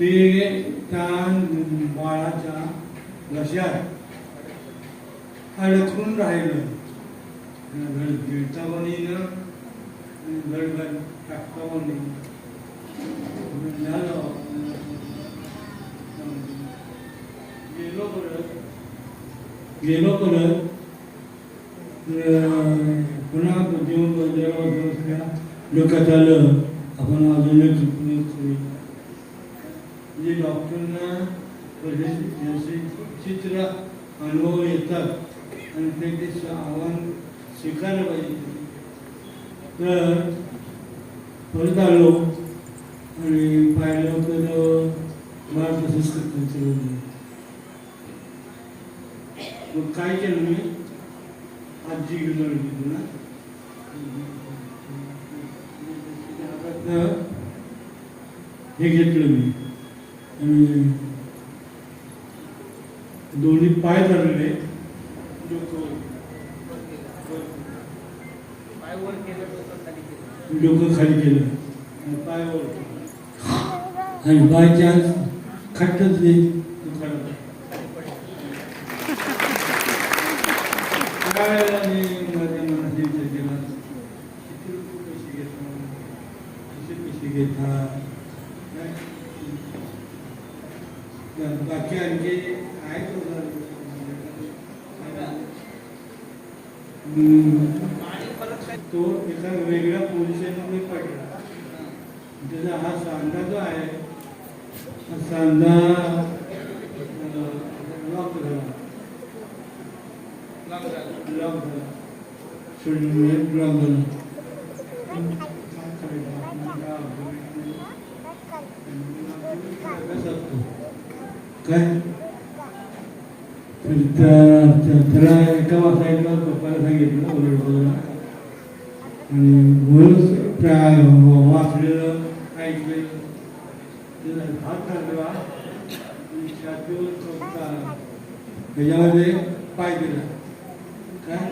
ते त्या बाळाच्या घशात अडकून राहिलं. गिळता पण गडगड टाकता पण झालं गेलो परत. गेलो परत. पुन्हा जेवण बंदरावर बसल्या. डोक्यात आलं आपण अजून चुकून म्हणजे डॉक्टरना जसे चित्र अनुभव येतात आणि ते ते आव्हान स्वीकारलं पाहिजे. तर परत आलो आणि पाहिलं तर मला तसंच करतं मग काय केलं मी? आजी घेऊन आली हे घेतलं मी. दोन्ही पाय धरले डोकं खाली केलं. पाय वर. आणि बाय चान्स खट्टच नाही तो बाकी आणखी आहे तो एका वेगळ्या पोझिशनमध्ये पडला. त्याचा हा सांधा जो आहे हा सांधा लॉक झाला. लॉक झाला. शून्य लॉक झाला. काय? त्या- त्या- त्याला एका वासायला पप्पाला सांगितलं ओरडला. आणि म्हणूनच त्या वाचलेलं ऐकलेलं. त्याला हात घालवा आणि छातीवर त्याच्यामध्ये पाय दिला. काय?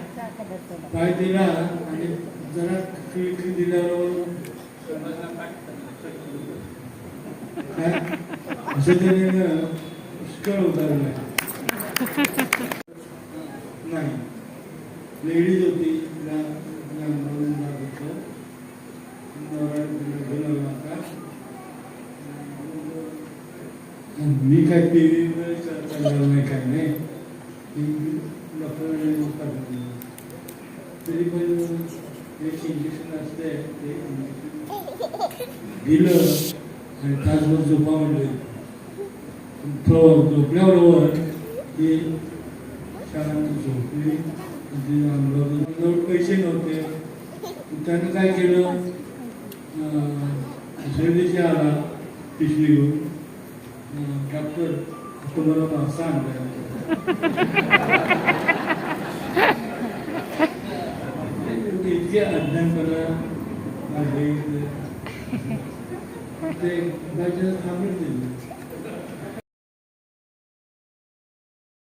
पाय दिला आणि जरा खिळखिळ दिल्यावर काय? असं त्याने पुष्कळ उतारलं नाही लेडीज होती तिला तिला म्हणून नाव होतं. नवरा तिला बोलावला होता. मी काय टी व्ही चालणार नाही काय नाही डॉक्टरांनी पाठवलं तरी पण एक इंजेक्शन असते ते इंजेक्शन दिलं आणि तासभर झोपा म्हणले तो झोपल्याबरोबर ती शाळांनी झोपली आणि ती अंगावर पैसे नव्हते त्यानं काय केलं अं, दुसऱ्या दिवशी आला पिशवी घेऊन अं, डॉक्टर तुम्हाला मासा आणला इतके अज्ञानपणा ते बायच्या थांबत नाही